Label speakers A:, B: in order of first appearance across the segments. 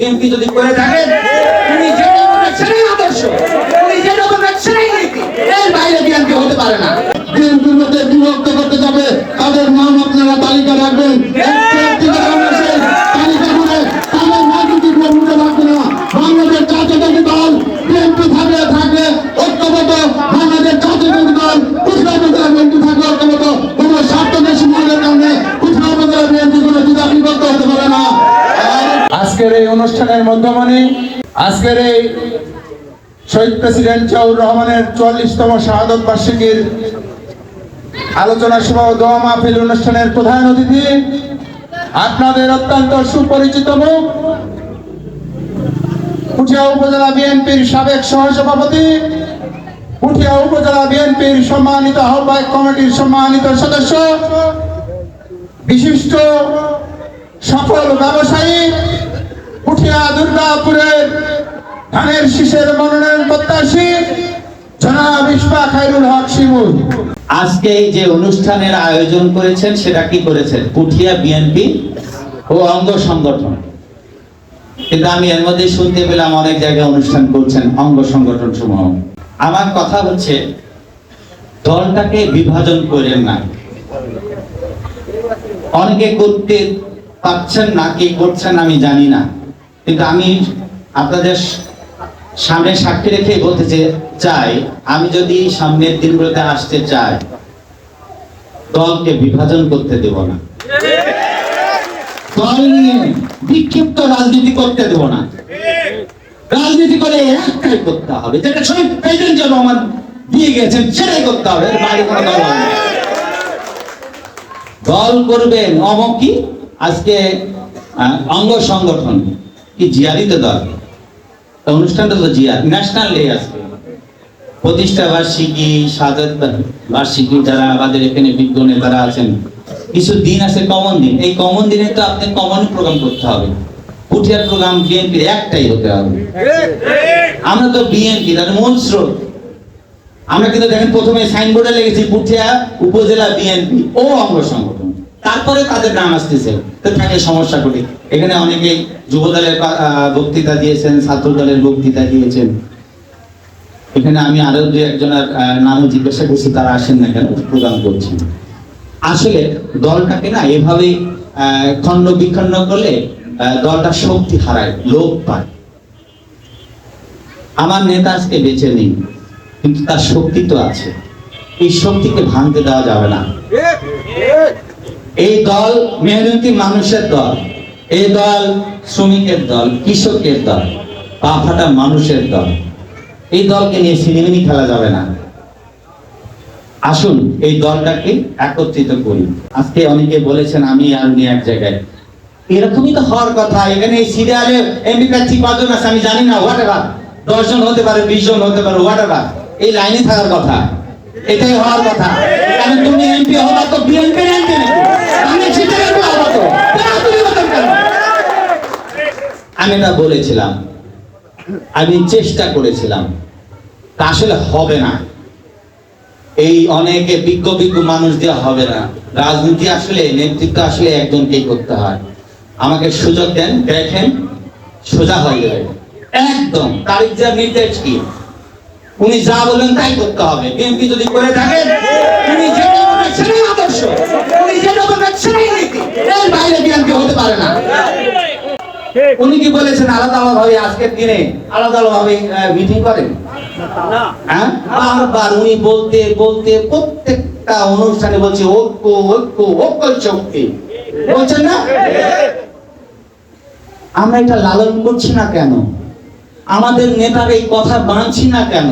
A: BNP যদি করে থাকেন উনি যেটা বলবেন সেটাই আদর্শ উনি যেটা বলবেন সেটাই নীতি, এর বাইরে বিএনপি হতে পারে না।
B: বিএনপির মধ্যে বিভক্ত
C: অনুষ্ঠানের মধ্যমণি আজকের এই শহীদ প্রেসিডেন্ট জিয়াউর রহমানের চুয়াল্লিশতম শাহাদত বার্ষিকীর আলোচনা সভা ও দোয়া মাহফিল অনুষ্ঠানের প্রধান অতিথি। আপনাদের অত্যন্ত সুপরিচিত মুখ। পুঠিয়া উপজেলা বিএনপির সাবেক সহসভাপতি, পুঠিয়া উপজেলা বিএনপির সম্মানিত আহ্বায়ক কমিটির সম্মানিত সদস্য, বিশিষ্ট সফল ব্যবসায়ী দুর্গাপুরের ধানের মনোনয়ন প্রত্যাশী
A: আজকে যে অনুষ্ঠানের আয়োজন করেছেন, সেটা কি করেছেন? পুঠিয়া বিএনপি ও অঙ্গ সংগঠন। কিন্তু আমি এর মধ্যে শুনতে পেলাম অনেক জায়গায় অনুষ্ঠান করছেন অঙ্গ সংগঠন সমূহ। আমার কথা হচ্ছে, দলটাকে বিভাজন করেন না। অনেকে করতে পারছেন না, কি করছেন আমি জানি না। কিন্তু আমি আপনাদের সামনে সাক্ষী রেখে বলতে চাই, আমি যদি সামনের দিনগুলোতে আসতে চাই, দলকে বিভাজন করতে দেব না। দল নিয়ে বিক্ষিপ্ত রাজনীতি করতে দেব না। রাজনীতি করে একটাই করতে হবে, যেটা শহীদ প্রেসিডেন্ট জিয়া রহমান দিয়ে গেছেন, সেটাই করতে হবে বাইরে কোনো দল হবে। দল করবেন অমকি, আজকে অঙ্গ সংগঠন। কি জিয়ারই তো দল অনুষ্ঠানটা তো জিয়ার ন্যাশনাল ডে আজকে। প্রতিষ্ঠা বার্ষিকী, সাজাত বার্ষিকী যারা আমাদের এখানে বিজ্ঞ নেতারা আছেন, কিছু দিন আছে কমন দিন। এই কমন দিনে তো আপনি কমন প্রোগ্রাম করতে হবে। পুঠিয়ার প্রোগ্রাম বিএনপির একটাই হতে হবে। আমরা তো বিএনপি তার মূল স্রোত। আমরা কিন্তু দেখেন প্রথমে সাইনবোর্ডে লেগেছি পুঠিয়া উপজেলা বিএনপি ও অঙ্গ সংগঠন তারপরে তাদের নাম আসতেছে। তো থাকে সমস্যা করি এখানে অনেকে যুব দলের বক্তৃতা দিয়েছেন ছাত্র দলের বক্তৃতা দিয়েছেন। এখানে আমি আরও দু একজনের নামও জিজ্ঞাসা করছি, তারা আসেন না কেন? প্রোগ্রাম করছেন। আসলে দলটাকে না এভাবে খণ্ড বিখণ্ড করলে দলটা শক্তি হারায় লোক পায়। আমার নেতা আজকে বেঁচে নেই, কিন্তু তার শক্তি তো আছে। এই শক্তিকে ভাঙতে দেওয়া যাবে না। এই দল মেহনতি মানুষের দল, এই দল শ্রমিকের দল, কৃষকের দল, পা ফাটা মানুষের দল। এই দলকে নিয়ে সিনেমিনি খেলা যাবে না। আসুন, এই দলটাকে একত্রিত করি। আজকে অনেকে বলেছেন, আমি আর উনি এক জায়গায়। এরকমই তো হওয়ার কথা। এখানে এই সিরিয়ালে এমপি প্রার্থী কজন আছে আমি জানি না হোয়াট এভার দশজন হতে পারে বিশ জন হতে পারে হোয়াট এভার এই লাইনে থাকার কথা। এটাই হওয়ার কথা। কারণ তুমি এমপি হবা তো বিএনপি এমপি আমি সিটের এমপি হবা তো? আমি এটা বলেছিলাম। আমি চেষ্টা করেছিলাম। তা আসলে হবে না। এই অনেকে বিজ্ঞ বিজ্ঞ মানুষ দিয়ে হবে না। রাজনীতি আসলে, নেতৃত্ব আসলে একজনকেই করতে হয়। আমাকে সুযোগ দেন, দেখেন, সোজা হয়ে যাবে। একদম, তারিখ যা নির্দেশ কি? উনি যা বলেন তাই করতে হবে। বিএনপি যদি করে থাকেন সেটাই আদর্শ। উনি যেটা বলবেন সেটাই নীতি এর বাইরে বিএনপি হতে পারে না। উনি কি বলেছেন আলাদা আলাদা ভাবে আজকের দিনে আলাদা আলাদা ভাবে মিটিং করেন? হ্যাঁ? বারবার উনি বলতে বলতে প্রত্যেকটা অনুষ্ঠানে বলছে ঐক্য ঐক্য ঐক্য শক্তি। বলছেন না? আমরা এটা লালন করছি না কেন? আমাদের নেতার এই কথা মানছি না কেন?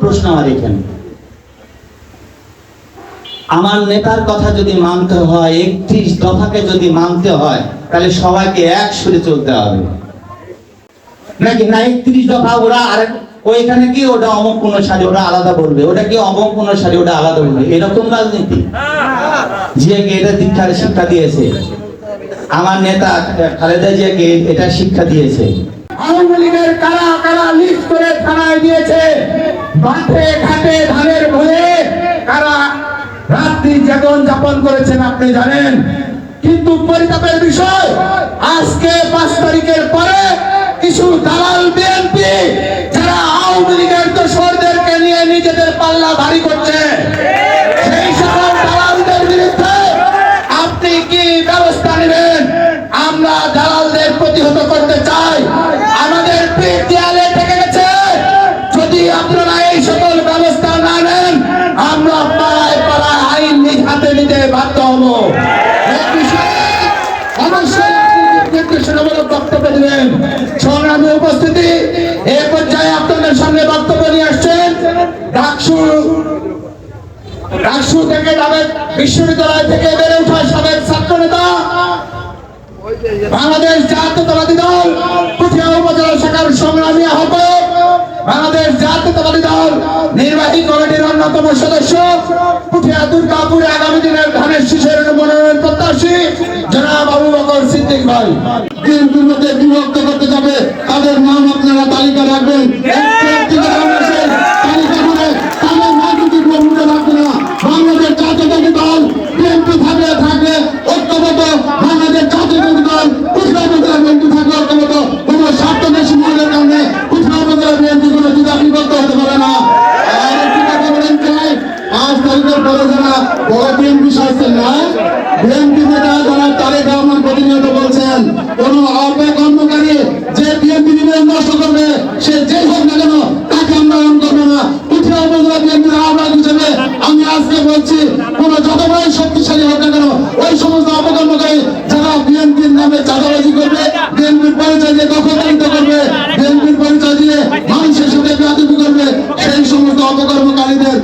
A: প্রশ্ন আমার এখানে। আমার নেতার কথা যদি মানতে হয়, একত্রিশ দফাকে যদি মানতে হয়, তাহলে সবাইকে এক সুরে চলতে হবে। নাকি না, একত্রিশ দফা ওরা আর ওইখানে কি, ওটা অমুক কোন সারি, ওটা আলাদা বলবে। ওটা কি অমুক কোন সারি, ওটা আলাদা বলবে। এরকম রাজনীতি। জিয়াকে এটা দীক্ষার শিক্ষা দিয়েছে? আমার নেতা খালেদা জিয়াকে এটা শিক্ষা দিয়েছে?
B: আওয়ামী লীগের কারা কারা লিস্ট করে থানায় দিয়েছে? মাঠে ঘাটে ধানের ভয়ে কারা রাত্রি জাগরণ যাপন করেছেন, আপনি জানেন। কিন্তু পরিতাপের বিষয়, আজকে পাঁচ তারিখের পরে
C: কিছু দালাল বিএনপি, যারা আওয়ামী লীগের দোষরদেরকে নিয়ে নিজেদের পাল্লা ভারী করছে, সেই সকল দালালদের বিরুদ্ধে আপনি কি ব্যবস্থা নেবেন? আমরা দালালদের প্রতিহত করতে সংগ্রামী উপস্থিতি, এ পর্যায়ে আপনাদের সামনে বক্তব্য নিয়ে আসছেন ডাকসু। থেকে বিশ্ববিদ্যালয় থেকে বেড়ে ওঠা সাবেক ছাত্র নেতা বাংলাদেশ জাতীয়তাবাদী দল। বাংলাদেশ জাতীয়তাবাদী দল নির্বাহী কমিটির অন্যতম সদস্য পুঠিয়া দুর্গাপুরে আগামী দিনের ধানের শিশুর মনোনয়ন প্রত্যাশী জনাব আবু বকর সিদ্দিক ভাই।
B: বিভক্ত মানুষকে দখলদারিত্ব করবে বিএনপির পরিচয় দিয়ে মানুষের সাথে বেআবি করবে সেই সমস্ত অপকর্মকারীদের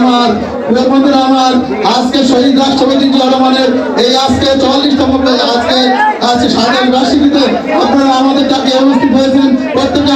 B: আমার প্রিয় বন্ধুরা আমার আজকে শহীদ রাষ্ট্রপতি রহমানের এই আজকে চল্লিশতম আজকে আজকে স্বাধীন রাষ্ট্রপতিতে আপনারা আমাদের ডাকে উপস্থিত হয়েছেন প্রত্যেকে